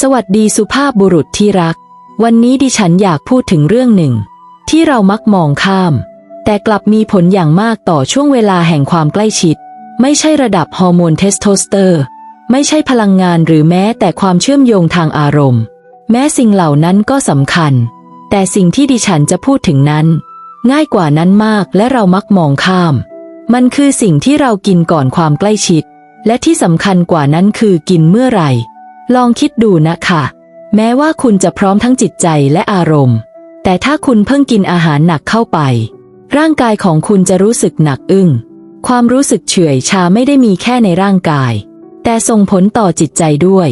สวัสดีสุภาพบุรุษที่รัก วันนี้ดิฉันอยากพูดถึงเรื่องหนึ่ง ที่เรามักมองข้าม แต่กลับมีผลอย่างมากต่อช่วงเวลาแห่งความใกล้ชิด ไม่ใช่ระดับฮอร์โมนเทสโทสเตอร์ ไม่ใช่พลังงานหรือแม้แต่ความเชื่อมโยงทางอารมณ์ แม้สิ่งเหล่านั้นก็สำคัญ แต่สิ่งที่ดิฉันจะพูดถึงนั้น ง่ายกว่านั้นมากและเรามักมองข้าม มันคือสิ่งที่เรากินก่อนความใกล้ชิด และที่สำคัญกว่านั้นคือกินเมื่อไหร่ ลองคิดดูนะคะ แม้ว่าคุณจะพร้อมทั้งจิตใจและอารมณ์ แต่ถ้าคุณเพิ่งกินอาหารหนักเข้าไป ร่างกายของคุณจะรู้สึกหนักอึ้ง ความรู้สึกเฉื่อยชาไม่ได้มีแค่ในร่างกาย แต่ส่งผลต่อจิตใจด้วย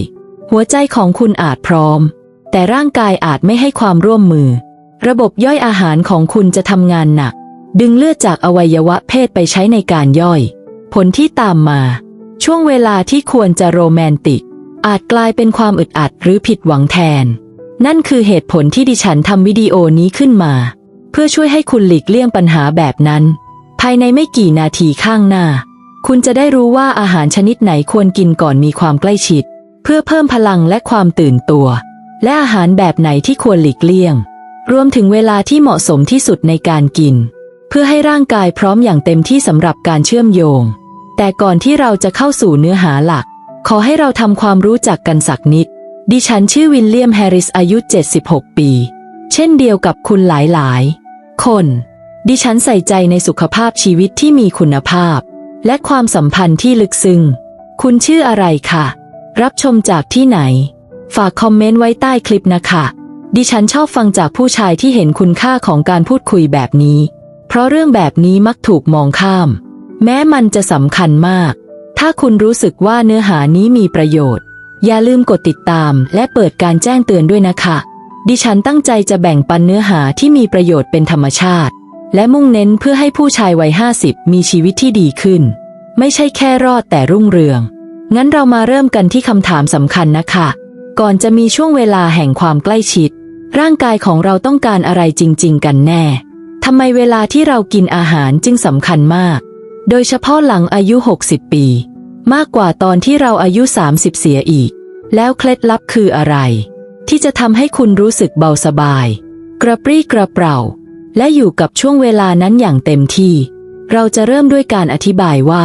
หัวใจของคุณอาจพร้อม แต่ร่างกายอาจไม่ให้ความร่วมมือ ระบบย่อยอาหารของคุณจะทำงานหนัก ดึงเลือดจากอวัยวะเพศไปใช้ในการย่อย ผลที่ตามมา ช่วงเวลาที่ควรจะโรแมนติก อาจกลายเป็นความอึดอัดหรือผิดหวังแทน นั่นคือเหตุผลที่ดิฉันทำวิดีโอนี้ขึ้นมา เพื่อช่วยให้คุณหลีกเลี่ยงปัญหาแบบนั้น ภายในไม่กี่นาทีข้างหน้า คุณจะได้รู้ว่าอาหารชนิดไหนควรกินก่อนมีความใกล้ชิด เพื่อเพิ่มพลังและความตื่นตัว และอาหารแบบไหนที่ควรหลีกเลี่ยง รวมถึงเวลาที่เหมาะสมที่สุดในการกิน เพื่อให้ร่างกายพร้อมอย่างเต็มที่สำหรับการเชื่อมโยง แต่ก่อนที่เราจะเข้าสู่เนื้อหาหลัก ขอให้เราทำความรู้จักกันสักนิด ดิฉันชื่อวิลเลียมแฮร์ริสอายุ 76 ปี เช่นเดียวกับคุณหลายๆ คน ดิฉันใส่ใจในสุขภาพชีวิตที่มีคุณภาพ และความสัมพันธ์ที่ลึกซึ้ง คุณชื่ออะไรคะ รับชมจากที่ไหน ฝากคอมเมนต์ไว้ใต้คลิปนะคะ ดิฉันชอบฟังจากผู้ชายที่เห็นคุณค่าของการพูดคุยแบบนี้ เพราะเรื่องแบบนี้มักถูกมองข้าม แม้มันจะสำคัญมาก ถ้าคุณรู้สึกว่าเนื้อหานี้มีประโยชน์ อย่าลืมกดติดตามและเปิดการแจ้งเตือนด้วยนะคะ ดิฉันตั้งใจจะแบ่งปันเนื้อหาที่มีประโยชน์เป็นธรรมชาติ และมุ่งเน้นเพื่อให้ผู้ชายวัยห้าสิบมีชีวิตที่ดีขึ้น ไม่ใช่แค่รอดแต่รุ่งเรือง งั้นเรามาเริ่มกันที่คำถามสำคัญนะคะ ก่อนจะมีช่วงเวลาแห่งความใกล้ชิด ร่างกายของเราต้องการอะไรจริง ๆ กันแน่ทำไมเวลาที่เรากินอาหารจึงสำคัญมาก โดยเฉพาะหลังอายุ 60 ปี มากกว่าตอนที่เราอายุ 30 เสียอีก แล้วเคล็ดลับคืออะไร ที่จะทำให้คุณรู้สึกเบาสบาย กระปรี้กระเปร่า และอยู่กับช่วงเวลานั้นอย่างเต็มที่ เราจะเริ่มด้วยการอธิบายว่า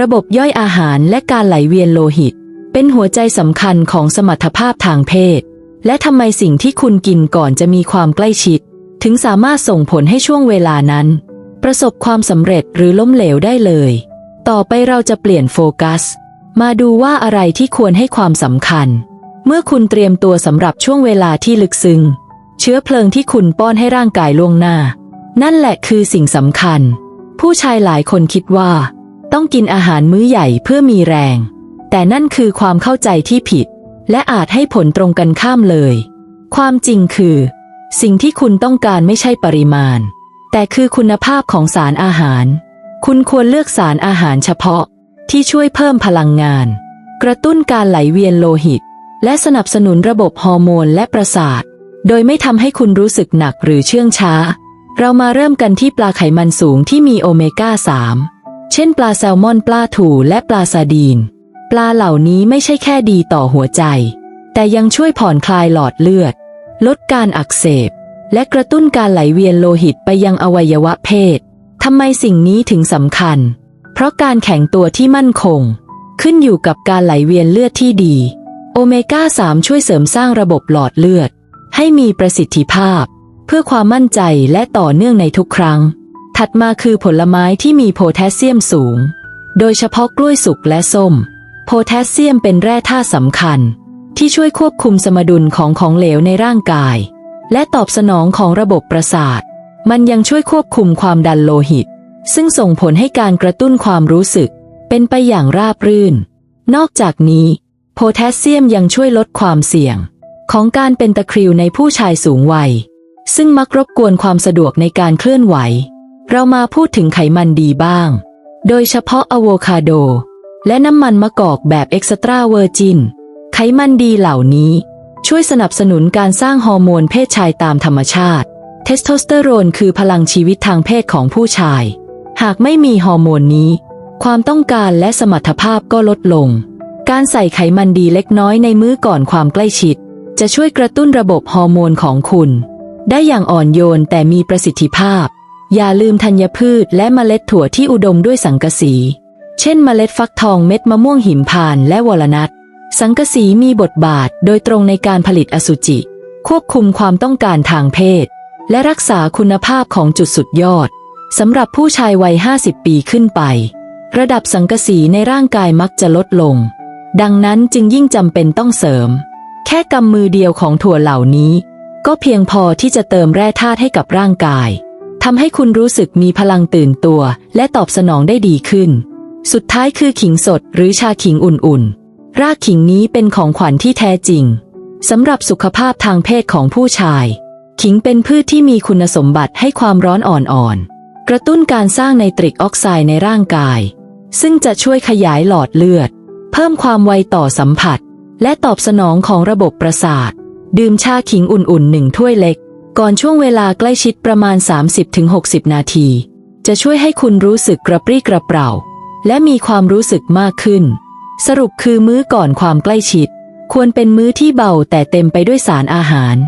ระบบย่อยอาหารและการไหลเวียนโลหิต เป็นหัวใจสำคัญของสมรรถภาพทางเพศ และทำไมสิ่งที่คุณกินก่อนจะมีความใกล้ชิด ถึงสามารถส่งผลให้ช่วงเวลานั้น ประสบความสำเร็จหรือล้มเหลวได้เลย ต่อไปเราจะเปลี่ยนโฟกัส มาดูว่าอะไรที่ควรให้ความสำคัญ เมื่อคุณเตรียมตัวสำหรับช่วงเวลาที่ลึกซึ้งเชื้อเพลิงที่คุณป้อนให้ร่างกายล่วงหน้า นั่นแหละคือสิ่งสำคัญ ผู้ชายหลายคนคิดว่า ต้องกินอาหารมื้อใหญ่เพื่อมีแรง แต่นั่นคือความเข้าใจที่ผิด และอาจให้ผลตรงกันข้ามเลย ความจริงคือ สิ่งที่คุณต้องการไม่ใช่ปริมาณ แต่คือคุณภาพของสารอาหาร คุณควรเลือกสารอาหารเฉพาะที่ช่วยเพิ่มพลังงาน กระตุ้นการไหลเวียนโลหิต และสนับสนุนระบบฮอร์โมนและประสาท โดยไม่ทำให้คุณรู้สึกหนักหรือเชื่องช้า เรามาเริ่มกันที่ปลาไขมันสูงที่มีโอเมก้า 3 เช่นปลาแซลมอนปลาถูและปลาซาดีน ปลาเหล่านี้ไม่ใช่แค่ดีต่อหัวใจ แต่ยังช่วยผ่อนคลายหลอดเลือด ลดการอักเสบ และกระตุ้นการไหลเวียนโลหิตไปยังอวัยวะเพศ ทำไมสิ่งนี้ถึงสำคัญ เพราะการแข็งตัวที่มั่นคง ขึ้นอยู่กับการไหลเวียนเลือดที่ดี โอเมก้า 3 ช่วยเสริมสร้างระบบหลอดเลือด ให้มีประสิทธิภาพ เพื่อความมั่นใจและต่อเนื่องในทุกครั้ง ถัดมาคือผลไม้ที่มีโพแทสเซียมสูง โดยเฉพาะกล้วยสุกและส้ม โพแทสเซียมเป็นแร่ธาตุสำคัญ ที่ช่วยควบคุมสมดุลของของเหลวในร่างกาย และตอบสนองของระบบประสาท มันยังช่วยควบคุมความดันโลหิต ซึ่งส่งผลให้การกระตุ้นความรู้สึก เป็นไปอย่างราบรื่น นอกจากนี้ โพแทสเซียมยังช่วยลดความเสี่ยง ของการเป็นตะคริวในผู้ชายสูงวัย ซึ่งมักรบกวนความสะดวกในการเคลื่อนไหว เรามาพูดถึงไขมันดีบ้าง โดยเฉพาะอะโวคาโด และน้ำมันมะกอกแบบเอ็กซ์ตร้าเวอร์จินไขมันดีเหล่านี้ ช่วยสนับสนุนการสร้างฮอร์โมนเพศชายตามธรรมชาติ ทสโทสเตอโรนคือพลังชีวิตทางเพศของผู้ชาย หากไม่มีฮอร์โมนนี้ ความต้องการและสมรรถภาพก็ลดลง การใส่ไขมันดีเล็กน้อยในมื้อก่อนความใกล้ชิด จะช่วยกระตุ้นระบบฮอร์โมนของคุณ ได้อย่างอ่อนโยนแต่มีประสิทธิภาพ อย่าลืมธัญพืชและเมล็ดถั่วที่อุดมด้วยสังกะสี เช่นเมล็ดฟักทองเม็ดมะม่วงหิมพานต์และวอลนัทสังกะสีมีบทบาทโดยตรงในการผลิตอสุจิ ควบคุมความต้องการทางเพศ และรักษาคุณภาพของจุดสุดยอดสำหรับผู้ชายวัย 50 ปีขึ้นไป ระดับสังกะสีในร่างกายมักจะลดลง ดังนั้นจึงยิ่งจำเป็นต้องเสริม แค่กำมือเดียวของถั่วเหล่านี้ ก็เพียงพอที่จะเติมแร่ธาตุให้กับร่างกายทำให้คุณรู้สึกมีพลังตื่นตัว และตอบสนองได้ดีขึ้น สุดท้ายคือขิงสดหรือชาขิงอุ่นๆ รากขิงนี้เป็นของขวัญที่แท้จริงสำหรับสุขภาพทางเพศของผู้ชาย ขิงเป็นพืชที่มีคุณสมบัติให้ความร้อนอ่อนๆ กระตุ้นการสร้างไนตริกออกไซด์ในร่างกาย ซึ่งจะช่วยขยายหลอดเลือด เพิ่มความไวต่อสัมผัส และตอบสนองของระบบประสาท ดื่มชาขิงอุ่นๆหนึ่งถ้วยเล็ก ก่อนช่วงเวลาใกล้ชิดประมาณ 30-60 นาที จะช่วยให้คุณรู้สึกกระปรี้กระเปร่า และมีความรู้สึกมากขึ้น สรุปคือมื้อก่อนความใกล้ชิด ควรเป็นมื้อที่เบาแต่เต็มไปด้วยสารอาหาร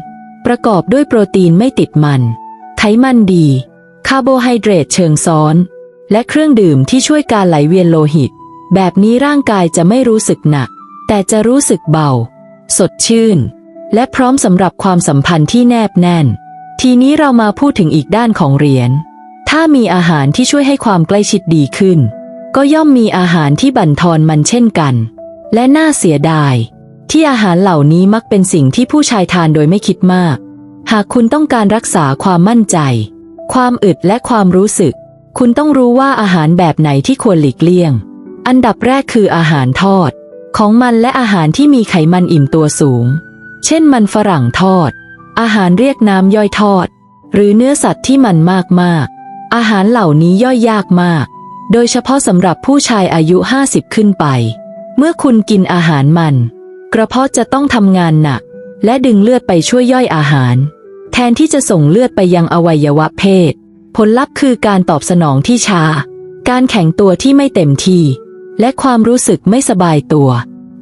ประกอบด้วยโปรตีนไม่ติดมัน ไขมันดี คาร์โบไฮเดรตเชิงซ้อน และเครื่องดื่มที่ช่วยการไหลเวียนโลหิต แบบนี้ร่างกายจะไม่รู้สึกหนัก แต่จะรู้สึกเบา สดชื่น และพร้อมสำหรับความสัมพันธ์ที่แนบแน่น ทีนี้เรามาพูดถึงอีกด้านของเหรียญ ถ้ามีอาหารที่ช่วยให้ความใกล้ชิดดีขึ้น ก็ย่อมมีอาหารที่บั่นทอนมันเช่นกัน และน่าเสียดาย ที่อาหารเหล่านี้มักเป็นสิ่งที่ผู้ชายทานโดยไม่คิดมาก หากคุณต้องการรักษาความมั่นใจ ความอึดและความรู้สึก คุณต้องรู้ว่าอาหารแบบไหนที่ควรหลีกเลี่ยง อันดับแรกคืออาหารทอด ของมันและอาหารที่มีไขมันอิ่มตัวสูง เช่นมันฝรั่งทอด อาหารเรียกน้ำย่อยทอด หรือเนื้อสัตว์ที่มันมากมากๆอาหารเหล่านี้ย่อยยากมาก โดยเฉพาะสำหรับผู้ชายอายุ 50 ขึ้นไป เมื่อคุณกินอาหารมัน กระเพาะจะต้องทำงานหนัก และดึงเลือดไปช่วยย่อยอาหาร แทนที่จะส่งเลือดไปยังอวัยวะเพศ ผลลัพธ์คือการตอบสนองที่ช้าการแข็งตัวที่ไม่เต็มที่ และความรู้สึกไม่สบายตัว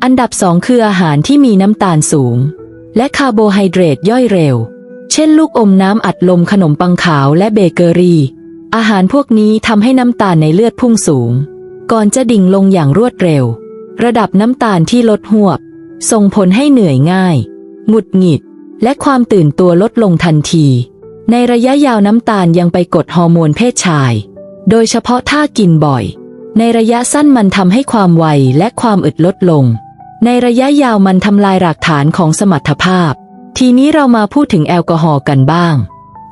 อันดับสองคืออาหารที่มีน้ำตาลสูง และคาร์โบไฮเดรตย่อยเร็ว เช่นลูกอมน้ำอัดลมขนมปังขาวและเบเกอรี่ อาหารพวกนี้ทำให้น้ำตาลในเลือดพุ่งสูง ก่อนจะดิ่งลงอย่างรวดเร็ว ระดับน้ำตาลที่ลดหวบ ส่งผลให้เหนื่อยง่าย หงุดหงิด และความตื่นตัวลดลงทันที ในระยะยาวน้ำตาลยังไปกดฮอร์โมนเพศชาย โดยเฉพาะถ้ากินบ่อย ในระยะสั้นมันทำให้ความไวและความอึดลดลง ในระยะยาวมันทำลายหลักฐานของสมรรถภาพ ทีนี้เรามาพูดถึงแอลกอฮอล์กันบ้าง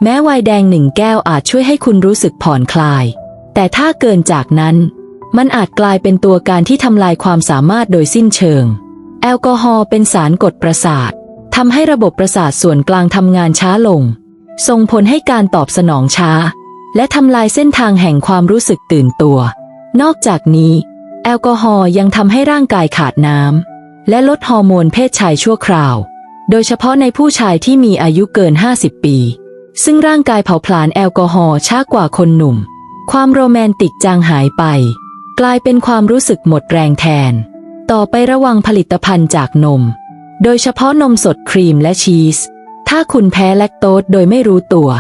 แม้ไวน์แดงหนึ่งแก้วอาจช่วยให้คุณรู้สึกผ่อนคลาย แต่ถ้าเกินจากนั้น มันอาจกลายเป็นตัวการที่ทำลายความสามารถโดยสิ้นเชิง แอลกอฮอล์เป็นสารกดประสาททำให้ระบบประสาทส่วนกลางทำงานช้าลง ส่งผลให้การตอบสนองช้า และทำลายเส้นทางแห่งความรู้สึกตื่นตัว นอกจากนี้ แอลกอฮอล์ยังทำให้ร่างกายขาดน้ำและลดฮอร์โมนเพศชายชั่วคราว โดยเฉพาะในผู้ชายที่มีอายุเกิน 50 ปี ซึ่งร่างกายเผาผลาญแอลกอฮอล์ช้ากว่าคนหนุ่ม ความโรแมนติกจางหายไป กลายเป็นความรู้สึกหมดแรงแทน ต่อไประวังผลิตภัณฑ์จากนม โดยเฉพาะนมสดครีมและชีส ถ้าคุณแพ้แลคโตสโดยไม่รู้ตัว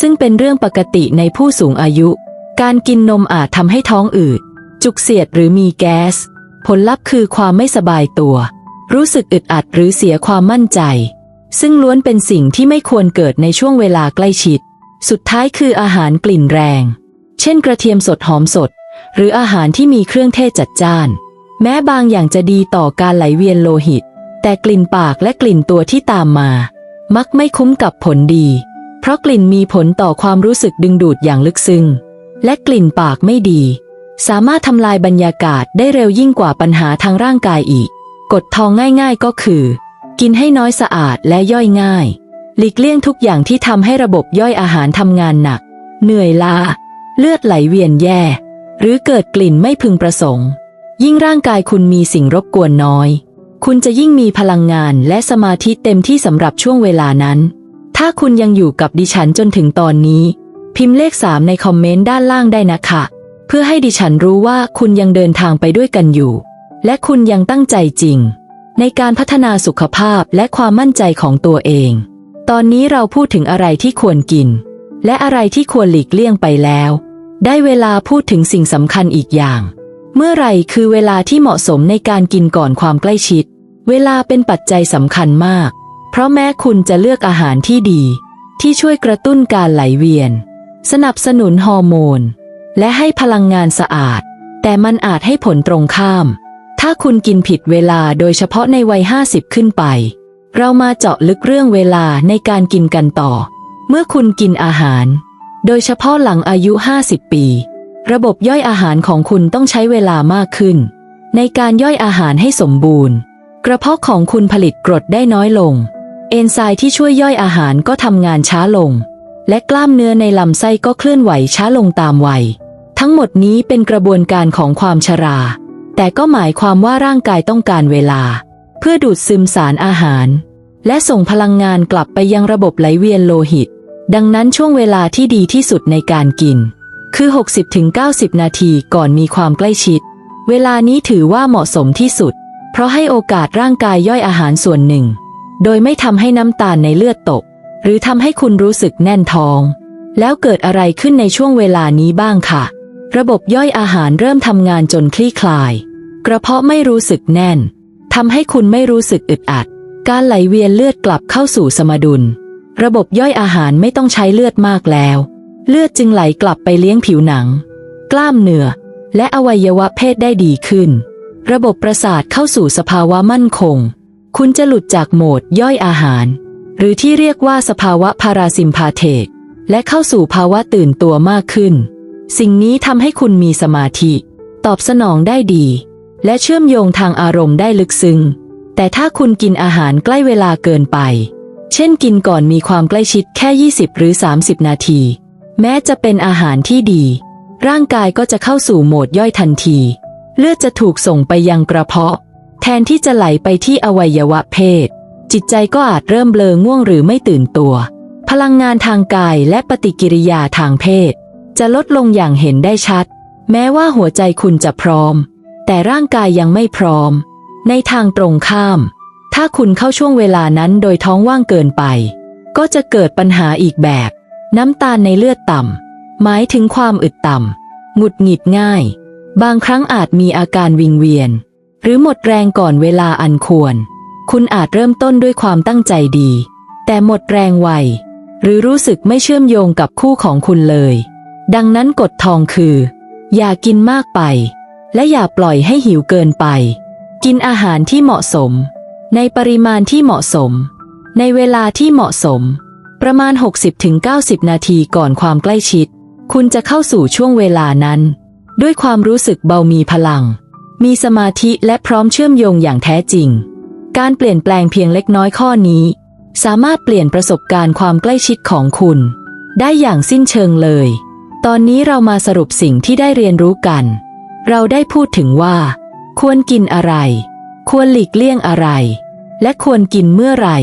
ซึ่งเป็นเรื่องปกติในผู้สูงอายุ การกินนมอาจทำให้ท้องอืด จุกเสียดหรือมีแก๊ส ผลลัพธ์คือความไม่สบายตัว รู้สึกอึดอัดหรือเสียความมั่นใจ ซึ่งล้วนเป็นสิ่งที่ไม่ควรเกิดในช่วงเวลาใกล้ชิด สุดท้ายคืออาหารกลิ่นแรง เช่นกระเทียมสดหอมสด หรืออาหารที่มีเครื่องเทศจัดจ้าน แม้บางอย่างจะดีต่อการไหลเวียนโลหิต แต่กลิ่นปากและกลิ่นตัวที่ตามมา มักไม่คุ้มกับผลดี เพราะกลิ่นมีผลต่อความรู้สึกดึงดูดอย่างลึกซึ้ง และกลิ่นปากไม่ดี สามารถทำลายบรรยากาศได้เร็วยิ่งกว่าปัญหาทางร่างกายอีก กฎทองง่ายๆก็คือ กินให้น้อยสะอาดและย่อยง่าย หลีกเลี่ยงทุกอย่างที่ทำให้ระบบย่อยอาหารทำงานหนัก เหนื่อยล้าเลือดไหลเวียนแย่ หรือเกิดกลิ่นไม่พึงประสงค์ ยิ่งร่างกายคุณมีสิ่งรบกวนน้อย คุณจะยิ่งมีพลังงานและสมาธิเต็มที่สำหรับช่วงเวลานั้น ถ้าคุณยังอยู่กับดิฉันจนถึงตอนนี้ พิมพ์เลขสามในคอมเมนต์ด้านล่างได้นะคะ เพื่อให้ดิฉันรู้ว่าคุณยังเดินทางไปด้วยกันอยู่ และคุณยังตั้งใจจริง ในการพัฒนาสุขภาพและความมั่นใจของตัวเอง ตอนนี้เราพูดถึงอะไรที่ควรกิน และอะไรที่ควรหลีกเลี่ยงไปแล้ว ได้เวลาพูดถึงสิ่งสำคัญอีกอย่าง เมื่อไรคือเวลาที่เหมาะสมในการกินก่อนความใกล้ชิด เวลาเป็นปัจจัยสำคัญมาก เพราะแม้คุณจะเลือกอาหารที่ดี ที่ช่วยกระตุ้นการไหลเวียน สนับสนุนฮอร์โมน และให้พลังงานสะอาด แต่มันอาจให้ผลตรงข้าม ถ้าคุณกินผิดเวลาโดยเฉพาะในวัย 50 ขึ้นไป เรามาเจาะลึกเรื่องเวลาในการกินกันต่อ เมื่อคุณกินอาหาร โดยเฉพาะหลังอายุ 50 ปี ระบบย่อยอาหารของคุณต้องใช้เวลามากขึ้น ในการย่อยอาหารให้สมบูรณ์ กระเพาะของคุณผลิตกรดได้น้อยลง เอนไซม์ที่ช่วยย่อยอาหารก็ทำงานช้าลง และกล้ามเนื้อในลำไส้ก็เคลื่อนไหวช้าลงตามวัย ทั้งหมดนี้เป็นกระบวนการของความชรา แต่ก็หมายความว่าร่างกายต้องการเวลา เพื่อดูดซึมสารอาหาร และส่งพลังงานกลับไปยังระบบไหลเวียนโลหิต ดังนั้นช่วงเวลาที่ดีที่สุดในการกิน คือ 60-90 นาทีก่อนมีความใกล้ชิด เวลานี้ถือว่าเหมาะสมที่สุด เพราะให้โอกาสร่างกายย่อยอาหารส่วนหนึ่ง โดยไม่ทำให้น้ำตาลในเลือดตก หรือทำให้คุณรู้สึกแน่นท้อง แล้วเกิดอะไรขึ้นในช่วงเวลานี้บ้างค่ะ ระบบย่อยอาหารเริ่มทำงานจนคลี่คลาย กระเพาะไม่รู้สึกแน่นทำให้คุณไม่รู้สึกอึดอัด การไหลเวียนเลือดกลับเข้าสู่สมดุล ระบบย่อยอาหารไม่ต้องใช้เลือดมากแล้ว เลือดจึงไหลกลับไปเลี้ยงผิวหนัง กล้ามเนื้อและอวัยวะเพศได้ดีขึ้น ระบบประสาทเข้าสู่สภาวะมั่นคง คุณจะหลุดจากโหมดย่อยอาหาร หรือที่เรียกว่าสภาวะพาราซิมพาเทก และเข้าสู่ภาวะตื่นตัวมากขึ้น สิ่งนี้ทำให้คุณมีสมาธิ ตอบสนองได้ดี และเชื่อมโยงทางอารมณ์ได้ลึกซึ้ง แต่ถ้าคุณกินอาหารใกล้เวลาเกินไป เช่นกินก่อนมีความใกล้ชิดแค่ 20 หรือ 30 นาที แม้จะเป็นอาหารที่ดี ร่างกายก็จะเข้าสู่โหมดย่อยทันที เลือดจะถูกส่งไปยังกระเพาะ แทนที่จะไหลไปที่อวัยวะเพศ จิตใจก็อาจเริ่มเบลอง่วงหรือไม่ตื่นตัว พลังงานทางกายและปฏิกิริยาทางเพศ จะลดลงอย่างเห็นได้ชัด แม้ว่าหัวใจคุณจะพร้อม แต่ร่างกายยังไม่พร้อม ในทางตรงข้าม ถ้าคุณเข้าช่วงเวลานั้นโดยท้องว่างเกินไป ก็จะเกิดปัญหาอีกแบบ น้ำตาลในเลือดต่ำ หมายถึงความอึดต่ำ หงุดหงิดง่าย บางครั้งอาจมีอาการวิงเวียน หรือหมดแรงก่อนเวลาอันควร คุณอาจเริ่มต้นด้วยความตั้งใจดี แต่หมดแรงไว หรือรู้สึกไม่เชื่อมโยงกับคู่ของคุณเลย ดังนั้นกฎทองคือ อย่ากินมากไป และอย่าปล่อยให้หิวเกินไป กินอาหารที่เหมาะสม ในปริมาณที่เหมาะสม ในเวลาที่เหมาะสม ประมาณ 60-90 นาทีก่อนความใกล้ชิด คุณจะเข้าสู่ช่วงเวลานั้น ด้วยความรู้สึกเบามีพลัง มีสมาธิและพร้อมเชื่อมโยงอย่างแท้จริง การเปลี่ยนแปลงเพียงเล็กน้อยข้อนี้ สามารถเปลี่ยนประสบการณ์ความใกล้ชิดของคุณ ได้อย่างสิ้นเชิงเลย ตอนนี้เรามาสรุปสิ่งที่ได้เรียนรู้กัน เราได้พูดถึงว่า ควรกินอะไร ควรหลีกเลี่ยงอะไร และควรกินเมื่อไหร่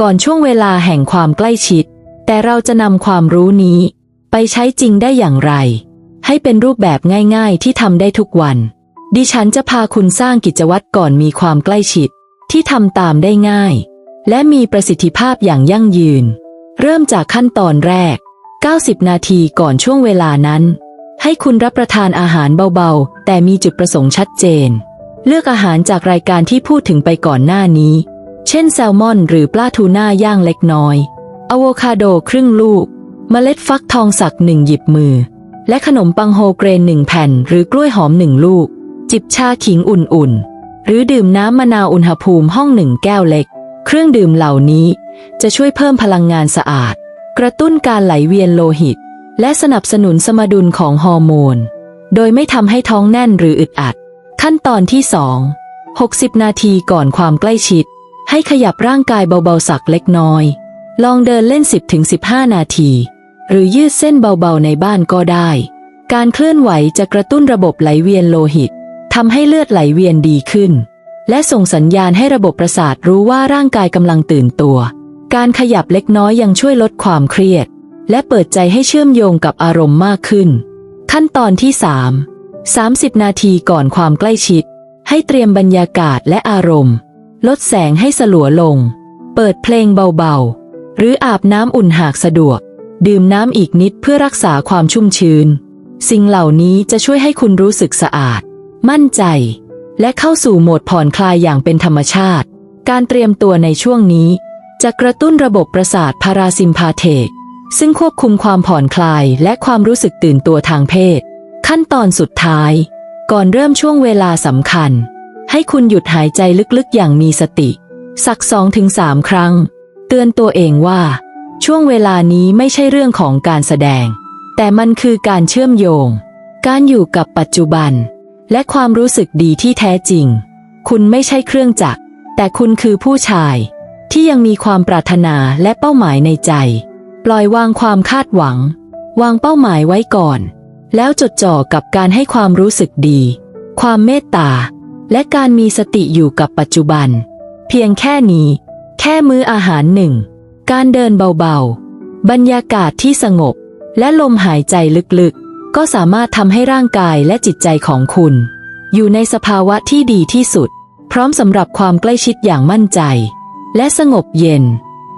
ก่อนช่วงเวลาแห่งความใกล้ชิด แต่เราจะนำความรู้นี้ ไปใช้จริงได้อย่างไร ให้เป็นรูปแบบง่าย ๆ ที่ทำได้ทุกวัน ดิฉันจะพาคุณสร้างกิจวัตรก่อนมีความใกล้ชิด ที่ทำตามได้ง่าย และมีประสิทธิภาพอย่างยั่งยืน เริ่มจากขั้นตอนแรก 90 นาทีก่อนช่วงเวลานั้น ให้คุณรับประทานอาหารเบาๆ แต่มีจุดประสงค์ชัดเจน เลือกอาหารจากรายการที่พูดถึงไปก่อนหน้านี้ เช่นแซลมอนหรือปลาทูน่าย่างเล็กน้อยอะโวคาโดครึ่งลูก เมล็ดฟักทองสักหนึ่งหยิบมือ และขนมปังโฮเกรนหนึ่งแผ่น หรือกล้วยหอมหนึ่งลูก จิบชาขิงอุ่นๆ หรือดื่มน้ำมะนาวอุณหภูมิห้องหนึ่งแก้วเล็ก เครื่องดื่มเหล่านี้จะช่วยเพิ่มพลังงานสะอาด กระตุ้นการไหลเวียนโลหิต และสนับสนุนสมดุลของฮอร์โมน โดยไม่ทำให้ท้องแน่นหรืออึดอัด ขั้นตอนที่ 2 60 นาทีก่อนความใกล้ชิด ให้ขยับร่างกายเบาๆสักเล็กน้อย ลองเดินเล่น 10-15 นาที หรือยืดเส้นเบาๆในบ้านก็ได้ การเคลื่อนไหวจะกระตุ้นระบบไหลเวียนโลหิตทำให้เลือดไหลเวียนดีขึ้น และส่งสัญญาณให้ระบบประสาทรู้ว่าร่างกายกำลังตื่นตัว การขยับเล็กน้อยยังช่วยลดความเครียด และเปิดใจให้เชื่อมโยงกับอารมณ์มากขึ้น ขั้นตอนที่ 3 30 นาทีก่อนความใกล้ชิด ให้เตรียมบรรยากาศและอารมณ์ ลดแสงให้สลัวลง เปิดเพลงเบาๆ หรืออาบน้ำอุ่นหากสะดวก ดื่มน้ำอีกนิดเพื่อรักษาความชุ่มชื้น สิ่งเหล่านี้จะช่วยให้คุณรู้สึกสะอาด มั่นใจ และเข้าสู่โหมดผ่อนคลายอย่างเป็นธรรมชาติ การเตรียมตัวในช่วงนี้ จะกระตุ้นระบบประสาทพาราซิมพาเทกซึ่งควบคุมความผ่อนคลายและความรู้สึกตื่นตัวทางเพศ ขั้นตอนสุดท้าย ก่อนเริ่มช่วงเวลาสำคัญ ให้คุณหยุดหายใจลึกๆ อย่างมีสติ สักสองถึงสามครั้ง เตือนตัวเองว่า ช่วงเวลานี้ไม่ใช่เรื่องของการแสดง แต่มันคือการเชื่อมโยง การอยู่กับปัจจุบัน และความรู้สึกดีที่แท้จริง คุณไม่ใช่เครื่องจักร แต่คุณคือผู้ชาย ที่ยังมีความปรารถนาและเป้าหมายในใจ ปล่อยวางความคาดหวัง วางเป้าหมายไว้ก่อน แล้วจดจ่อกับการให้ความรู้สึกดี ความเมตตา และการมีสติอยู่กับปัจจุบัน เพียงแค่นี้ แค่มื้ออาหารหนึ่ง การเดินเบาๆ บรรยากาศที่สงบ และลมหายใจลึกๆ ก็สามารถทำให้ร่างกายและจิตใจของคุณ อยู่ในสภาวะที่ดีที่สุด พร้อมสำหรับความใกล้ชิดอย่างมั่นใจ และสงบเย็น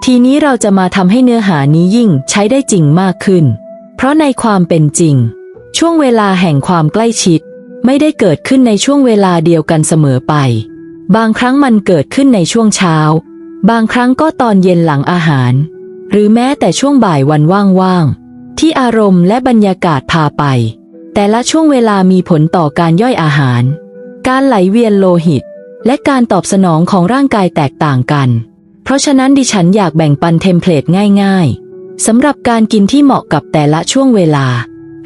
ทีนี้เราจะมาทำให้เนื้อหานี้ยิ่งใช้ได้จริงมากขึ้น เพราะในความเป็นจริง ช่วงเวลาแห่งความใกล้ชิด ไม่ได้เกิดขึ้นในช่วงเวลาเดียวกันเสมอไป บางครั้งมันเกิดขึ้นในช่วงเช้า บางครั้งก็ตอนเย็นหลังอาหาร หรือแม้แต่ช่วงบ่ายวันว่างๆ ที่อารมณ์และบรรยากาศพาไป แต่ละช่วงเวลามีผลต่อการย่อยอาหาร การไหลเวียนโลหิต และการตอบสนองของร่างกายแตกต่างกัน เพราะฉะนั้นดิฉันอยากแบ่งปันเทมเพลตง่าย ๆสำหรับการกินที่เหมาะกับแต่ละช่วงเวลา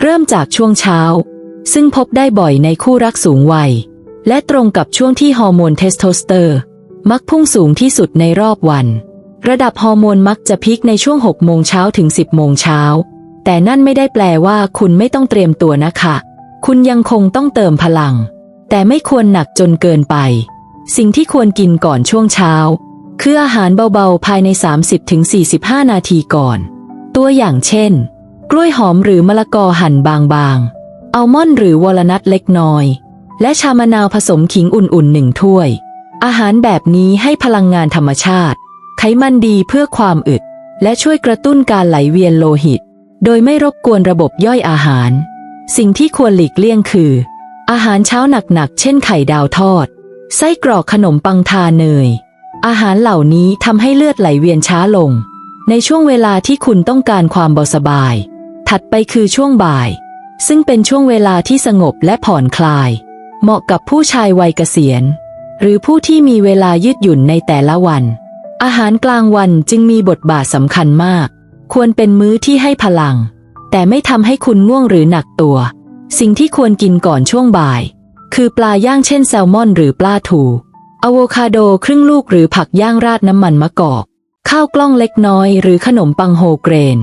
เริ่มจากช่วงเช้า ซึ่งพบได้บ่อยในคู่รักสูงวัย และตรงกับช่วงที่ฮอร์โมนเทสโทสเตอร์ มักพุ่งสูงที่สุดในรอบวัน ระดับฮอร์โมนมักจะพีคในช่วง 6 โมงเช้าถึง 10 โมงเช้า แต่นั่นไม่ได้แปลว่าคุณไม่ต้องเตรียมตัวนะคะ คุณยังคงต้องเติมพลัง แต่ไม่ควรหนักจนเกินไป สิ่งที่ควรกินก่อนช่วงเช้า คืออาหารเบาๆ ภายใน 30-45 นาทีก่อน ตัวอย่างเช่น กล้วยหอมหรือมะละกอหั่นบางๆ อัลมอนด์หรือวอลนัทเล็กน้อย และชามะนาวผสมขิงอุ่นๆหนึ่งถ้วย อาหารแบบนี้ให้พลังงานธรรมชาติ ไขมันดีเพื่อความอึด และช่วยกระตุ้นการไหลเวียนโลหิต โดยไม่รบกวนระบบย่อยอาหาร สิ่งที่ควรหลีกเลี่ยงคือ อาหารเช้าหนักๆ เช่นไข่ดาวทอด ไส้กรอกขนมปังทาเนย อาหารเหล่านี้ทำให้เลือดไหลเวียนช้าลง ในช่วงเวลาที่คุณต้องการความเบาสบาย ถัดไปคือช่วงบ่าย ซึ่งเป็นช่วงเวลาที่สงบและผ่อนคลาย เหมาะกับผู้ชายวัยเกษียณ หรือผู้ที่มีเวลายืดหยุ่นในแต่ละวัน อาหารกลางวันจึงมีบทบาทสำคัญมาก ควรเป็นมื้อที่ให้พลัง แต่ไม่ทำให้คุณง่วงหรือหนักตัว สิ่งที่ควรกินก่อนช่วงบ่าย คือปลาย่างเช่นแซลมอนหรือปลาถูอะโวคาโดครึ่งลูกหรือผักย่างราดน้ำมันมะกอก ข้าวกล้องเล็กน้อยหรือขนมปังโฮเกรน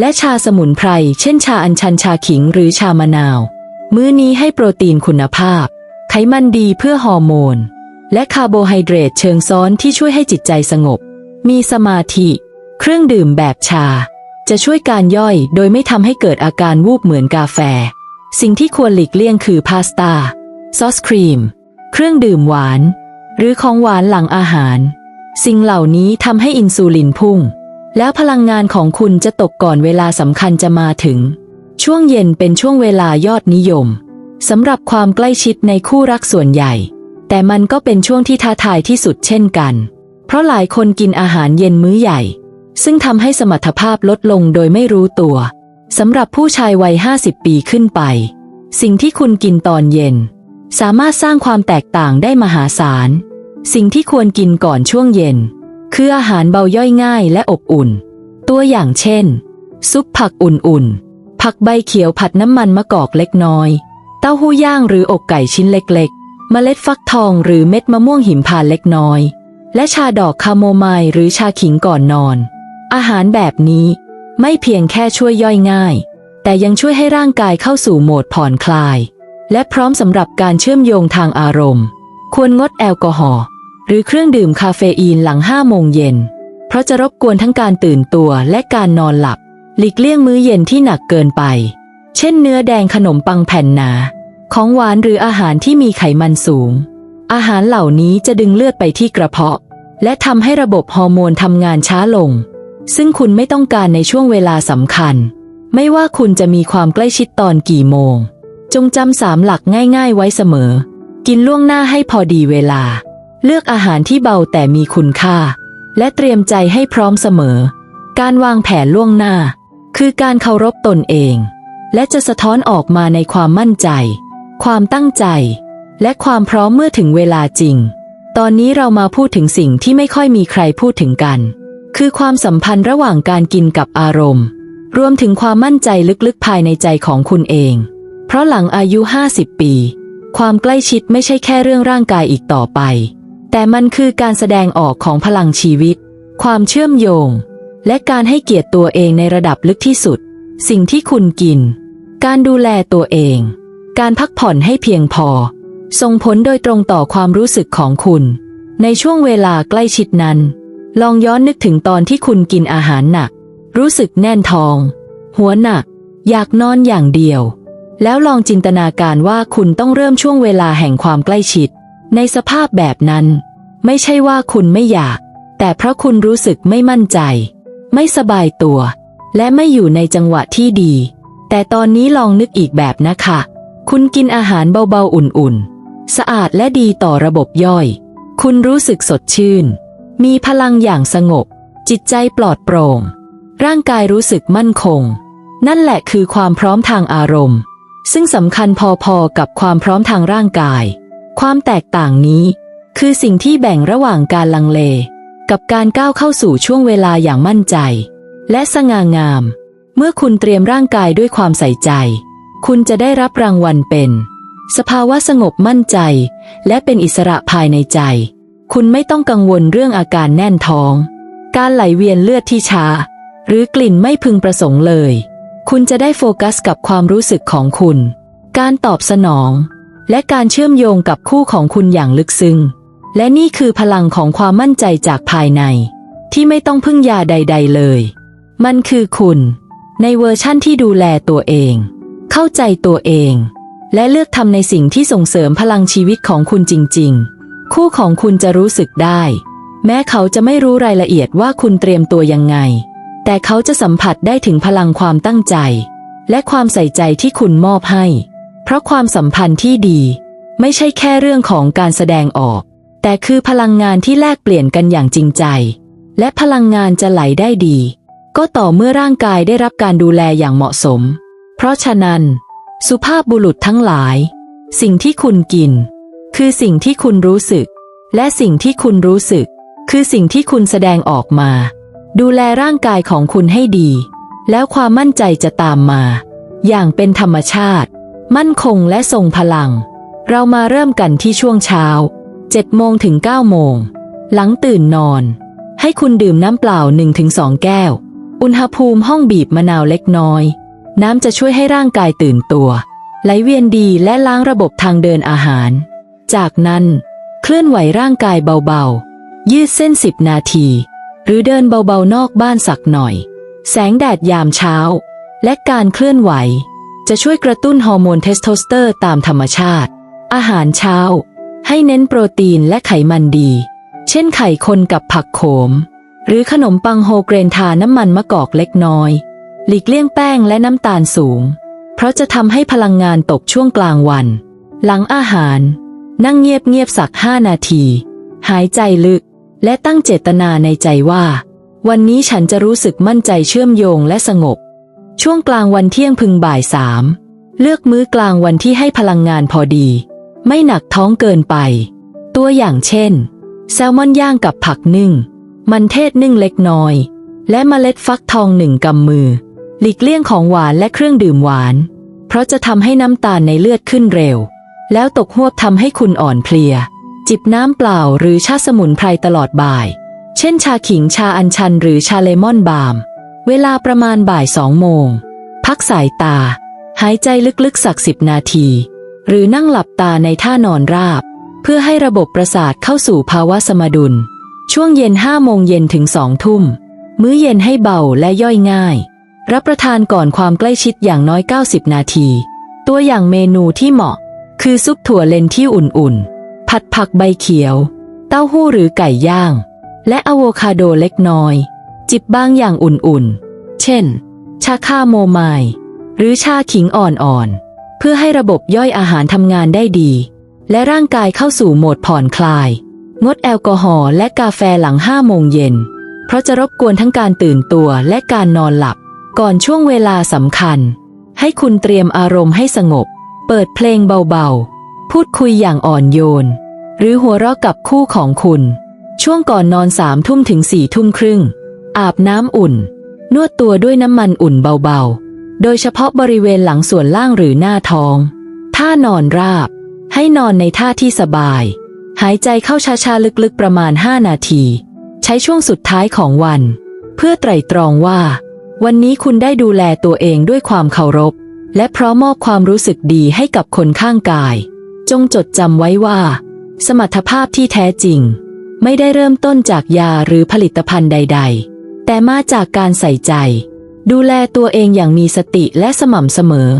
และชาสมุนไพร เช่นชาอัญชันชาขิงหรือชามะนาว มื้อนี้ให้โปรตีนคุณภาพ ไขมันดีเพื่อฮอร์โมน และคาร์โบไฮเดรตเชิงซ้อนที่ช่วยให้จิตใจสงบ มีสมาธิ เครื่องดื่มแบบชา จะช่วยการย่อยโดยไม่ทำให้เกิดอาการวูบเหมือนกาแฟ สิ่งที่ควรหลีกเลี่ยงคือพาสต้าซอสครีม เครื่องดื่มหวาน หรือของหวานหลังอาหาร สิ่งเหล่านี้ทำให้อินซูลินพุ่ง แล้วพลังงานของคุณจะตกก่อนเวลาสำคัญจะมาถึง ช่วงเย็นเป็นช่วงเวลายอดนิยมสำหรับความใกล้ชิดในคู่รักส่วนใหญ่ แต่มันก็เป็นช่วงที่ท้าทายที่สุดเช่นกัน เพราะหลายคนกินอาหารเย็นมื้อใหญ่ ซึ่งทำให้สมรรถภาพลดลงโดยไม่รู้ตัวสำหรับผู้ชายวัย 50 ปีขึ้นไป สิ่งที่คุณกินตอนเย็น สามารถสร้างความแตกต่างได้มหาศาล สิ่งที่ควรกินก่อนช่วงเย็น คืออาหารเบาย่อยง่ายและอบอุ่น ตัวอย่างเช่น ซุปผักอุ่นๆ ผักใบเขียวผัดน้ำมันมะกอกเล็กน้อย เต้าหู้ย่างหรืออกไก่ชิ้นเล็กๆเมล็ดฟักทองหรือเม็ดมะม่วงหิมพานต์เล็กน้อย และชาดอกคาโมไมล์หรือชาขิงก่อนนอน อาหารแบบนี้ไม่เพียงแค่ช่วยย่อยง่าย แต่ยังช่วยให้ร่างกายเข้าสู่โหมดผ่อนคลาย และพร้อมสำหรับการเชื่อมโยงทางอารมณ์ ควรงดแอลกอฮอล์ หรือเครื่องดื่มคาเฟอีนหลังห้าโมงเย็น เพราะจะรบกวนทั้งการตื่นตัวและการนอนหลับ หลีกเลี่ยงมื้อเย็นที่หนักเกินไป เช่นเนื้อแดงขนมปังแผ่นหนา ของหวานหรืออาหารที่มีไขมันสูง อาหารเหล่านี้จะดึงเลือดไปที่กระเพาะ และทำให้ระบบฮอร์โมนทำงานช้าลง ซึ่งคุณไม่ต้องการในช่วงเวลาสำคัญ ไม่ว่าคุณจะมีความใกล้ชิดตอนกี่โมง จงจำสามหลักง่าย ๆ ไว้เสมอ กินล่วงหน้าให้พอดีเวลา เลือกอาหารที่เบาแต่มีคุณค่า และเตรียมใจให้พร้อมเสมอ การวางแผนล่วงหน้า คือการเคารพตนเอง และจะสะท้อนออกมาในความมั่นใจ ความตั้งใจ และความพร้อมเมื่อถึงเวลาจริง ตอนนี้เรามาพูดถึงสิ่งที่ไม่ค่อยมีใครพูดถึงกัน คือความสัมพันธ์ระหว่างการกินกับอารมณ์ รวมถึงความมั่นใจลึกๆภายในใจของคุณเอง เพราะหลังอายุ 50 ปี ความใกล้ชิดไม่ใช่แค่เรื่องร่างกายอีกต่อไป แต่มันคือการแสดงออกของพลังชีวิต ความเชื่อมโยง และการให้เกียรติตัวเองในระดับลึกที่สุด สิ่งที่คุณกิน การดูแลตัวเอง การพักผ่อนให้เพียงพอ ส่งผลโดยตรงต่อความรู้สึกของคุณ ในช่วงเวลาใกล้ชิดนั้น ลองย้อนนึกถึงตอนที่คุณกินอาหารหนัก รู้สึกแน่นท้อง หัวหนัก อยากนอนอย่างเดียว แล้วลองจินตนาการว่าคุณต้องเริ่มช่วงเวลาแห่งความใกล้ชิด ในสภาพแบบนั้น ไม่ใช่ว่าคุณไม่อยาก แต่เพราะคุณรู้สึกไม่มั่นใจ ไม่สบายตัว และไม่อยู่ในจังหวะที่ดี แต่ตอนนี้ลองนึกอีกแบบนะคะ คุณกินอาหารเบาๆอุ่นๆ สะอาดและดีต่อระบบย่อย คุณรู้สึกสดชื่น มีพลังอย่างสงบ จิตใจปลอดโปร่ง ร่างกายรู้สึกมั่นคง นั่นแหละคือความพร้อมทางอารมณ์ ซึ่งสำคัญพอๆกับความพร้อมทางร่างกาย ความแตกต่างนี้ คือสิ่งที่แบ่งระหว่างการลังเล กับการก้าวเข้าสู่ช่วงเวลาอย่างมั่นใจ และสง่างาม เมื่อคุณเตรียมร่างกายด้วยความใส่ใจ คุณจะได้รับรางวัลเป็น สภาวะสงบมั่นใจ และเป็นอิสระภายในใจ คุณไม่ต้องกังวลเรื่องอาการแน่นท้อง การไหลเวียนเลือดที่ช้า หรือกลิ่นไม่พึงประสงค์เลย คุณจะได้โฟกัสกับความรู้สึกของคุณ การตอบสนอง และการเชื่อมโยงกับคู่ของคุณอย่างลึกซึ้ง และนี่คือพลังของความมั่นใจจากภายใน ที่ไม่ต้องพึ่งยาใด ๆเลย มันคือคุณ ในเวอร์ชั่นที่ดูแลตัวเอง เข้าใจตัวเอง และเลือกทำในสิ่งที่ส่งเสริมพลังชีวิตของคุณจริง ๆ คู่ของคุณจะรู้สึกได้ แม้เขาจะไม่รู้รายละเอียดว่าคุณเตรียมตัวยังไง แต่เขาจะสัมผัสได้ถึงพลังความตั้งใจ และความใส่ใจที่คุณมอบให้ เพราะความสัมพันธ์ที่ดี ไม่ใช่แค่เรื่องของการแสดงออก แต่คือพลังงานที่แลกเปลี่ยนกันอย่างจริงใจ และพลังงานจะไหลได้ดี ก็ต่อเมื่อร่างกายได้รับการดูแลอย่างเหมาะสม เพราะฉะนั้น สุภาพบุรุษทั้งหลาย สิ่งที่คุณกิน คือสิ่งที่คุณรู้สึก และสิ่งที่คุณรู้สึก คือสิ่งที่คุณแสดงออกมา ดูแลร่างกายของคุณให้ดี แล้วความมั่นใจจะตามมา อย่างเป็นธรรมชาติ มั่นคงและทรงพลัง เรามาเริ่มกันที่ช่วงเช้า7โมงถึง9โมง หลังตื่นนอน ให้คุณดื่มน้ำเปล่า 1-2 แก้ว อุณหภูมิห้องบีบมะนาวเล็กน้อย น้ำจะช่วยให้ร่างกายตื่นตัว ไหลเวียนดีและล้างระบบทางเดินอาหาร จากนั้น เคลื่อนไหวร่างกายเบาๆ ยืดเส้น 10 นาที หรือเดินเบาๆนอกบ้านสักหน่อย แสงแดดยามเช้า และการเคลื่อนไหว จะช่วยกระตุ้นฮอร์โมนเทสโทสเตอร์ตามธรรมชาติ อาหารเช้า ให้เน้นโปรตีนและไขมันดี เช่นไข่คนกับผักโขม หรือขนมปังโฮเกรนทาน้ำมันมะกอกเล็กน้อย หลีกเลี่ยงแป้งและน้ำตาลสูง เพราะจะทำให้พลังงานตกช่วงกลางวัน หลังอาหาร นั่งเงียบๆสักห้านาที หายใจลึก และตั้งเจตนาในใจว่า วันนี้ฉันจะรู้สึกมั่นใจเชื่อมโยงและสงบ ช่วงกลางวันเที่ยงพึงบ่ายสามเลือกมื้อกลางวันที่ให้พลังงานพอดี ไม่หนักท้องเกินไป ตัวอย่างเช่น แซลมอนย่างกับผักนึ่ง มันเทศนึ่งเล็กน้อย และเมล็ดฟักทองหนึ่งกำมือ หลีกเลี่ยงของหวานและเครื่องดื่มหวาน เพราะจะทำให้น้ำตาลในเลือดขึ้นเร็ว แล้วตกหวบทำให้คุณอ่อนเพลีย จิบน้ำเปล่าหรือชาสมุนไพรตลอดบ่าย เช่นชาขิงชาอัญชันหรือชาเลมอนบาล์ม เวลาประมาณบ่ายสองโมง พักสายตา หายใจลึกๆสักสิบนาที หรือนั่งหลับตาในท่านอนราบ เพื่อให้ระบบประสาทเข้าสู่ภาวะสมดุล ช่วงเย็นห้าโมงเย็นถึงสองทุ่ม มื้อเย็นให้เบาและย่อยง่าย รับประทานก่อนความใกล้ชิดอย่างน้อย 90 นาที ตัวอย่างเมนูที่เหมาะ คือซุปถั่วเลนที่อุ่นๆ ผัดผักใบเขียว เต้าหู้หรือไก่ย่าง และอะโวคาโดเล็กน้อย จิบบางอย่างอุ่นๆ เช่น ชาคาโมไมล์หรือชาขิงอ่อนๆ เพื่อให้ระบบย่อยอาหารทำงานได้ดี และร่างกายเข้าสู่โหมดผ่อนคลาย งดแอลกอฮอล์และกาแฟหลังห้าโมงเย็น เพราะจะรบกวนทั้งการตื่นตัวและการนอนหลับ ก่อนช่วงเวลาสำคัญ ให้คุณเตรียมอารมณ์ให้สงบ เปิดเพลงเบาๆ พูดคุยอย่างอ่อนโยน หรือหัวเราะกับคู่ของคุณ ช่วงก่อนนอนสามทุ่มถึงสี่ทุ่มครึ่ง อาบน้ำอุ่น นวดตัวด้วยน้ำมันอุ่นเบาๆ โดยเฉพาะบริเวณหลังส่วนล่างหรือหน้าท้องถ้านอนราบ ให้นอนในท่าที่สบาย หายใจเข้าช้าๆลึกๆประมาณ 5 นาที ใช้ช่วงสุดท้ายของวัน เพื่อไตร่ตรองว่า วันนี้คุณได้ดูแลตัวเองด้วยความเคารพ และพร้อมมอบความรู้สึกดีให้กับคนข้างกาย จงจดจำไว้ว่า สมรรถภาพที่แท้จริง ไม่ได้เริ่มต้นจากยาหรือผลิตภัณฑ์ใด ๆ แต่มาจากการใส่ใจ ดูแลตัวเองอย่างมีสติและสม่ำเสมอ